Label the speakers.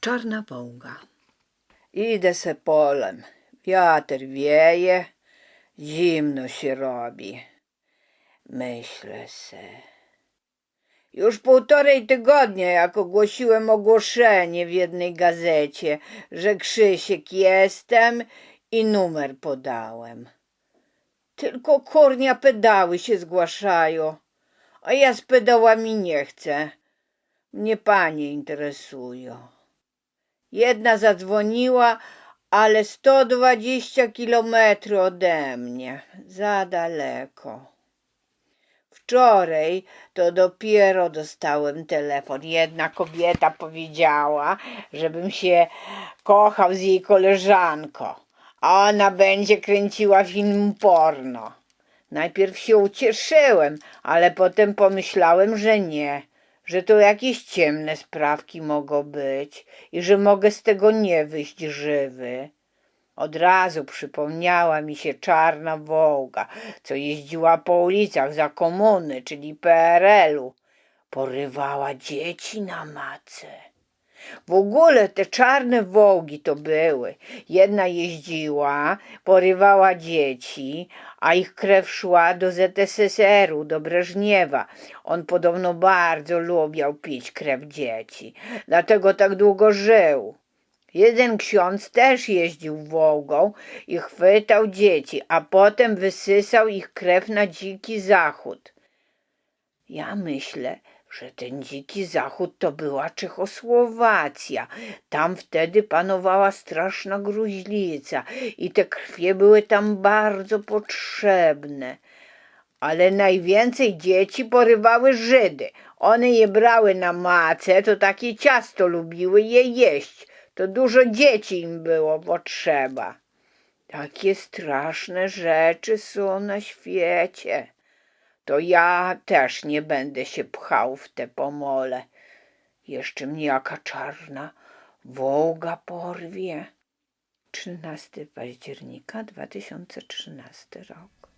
Speaker 1: Czarna wołga.
Speaker 2: Idę se polem. Wiatr wieje, zimno się robi. Myślę se. Już półtorej tygodnia, jak ogłosiłem ogłoszenie w jednej gazecie, że Krzysiek jestem i numer podałem. Tylko kurnia pedały się zgłaszają, a ja z pedałami nie chcę. Mnie panie interesują. Jedna zadzwoniła, ale 120 kilometrów ode mnie. Za daleko. Wczoraj to dopiero dostałem telefon. Jedna kobieta powiedziała, żebym się kochał z jej koleżanką, a ona będzie kręciła film porno. Najpierw się ucieszyłem, ale potem pomyślałem, że nie, że to jakieś ciemne sprawki mogą być i że mogę z tego nie wyjść żywy. Od razu przypomniała mi się czarna wołga, co jeździła po ulicach za komuny, czyli PRL-u. Porywała dzieci na macę. W ogóle te czarne wołgi to były. Jedna jeździła, porywała dzieci, a ich krew szła do ZSSR-u, do Breżniewa. On podobno bardzo lubiał pić krew dzieci, dlatego tak długo żył. Jeden ksiądz też jeździł wołgą i chwytał dzieci, a potem wysysał ich krew na dziki zachód. Ja myślę, że ten dziki zachód to była Czechosłowacja. Tam wtedy panowała straszna gruźlica i te krwie były tam bardzo potrzebne. Ale najwięcej dzieci porywały Żydy. One je brały na macę, to takie ciasto lubiły je jeść. To dużo dzieci im było potrzeba. Takie straszne rzeczy są na świecie to ja też nie będę się pchał w te pomole. Jeszcze mnie jaka czarna wołga porwie. 13 października 2013 rok.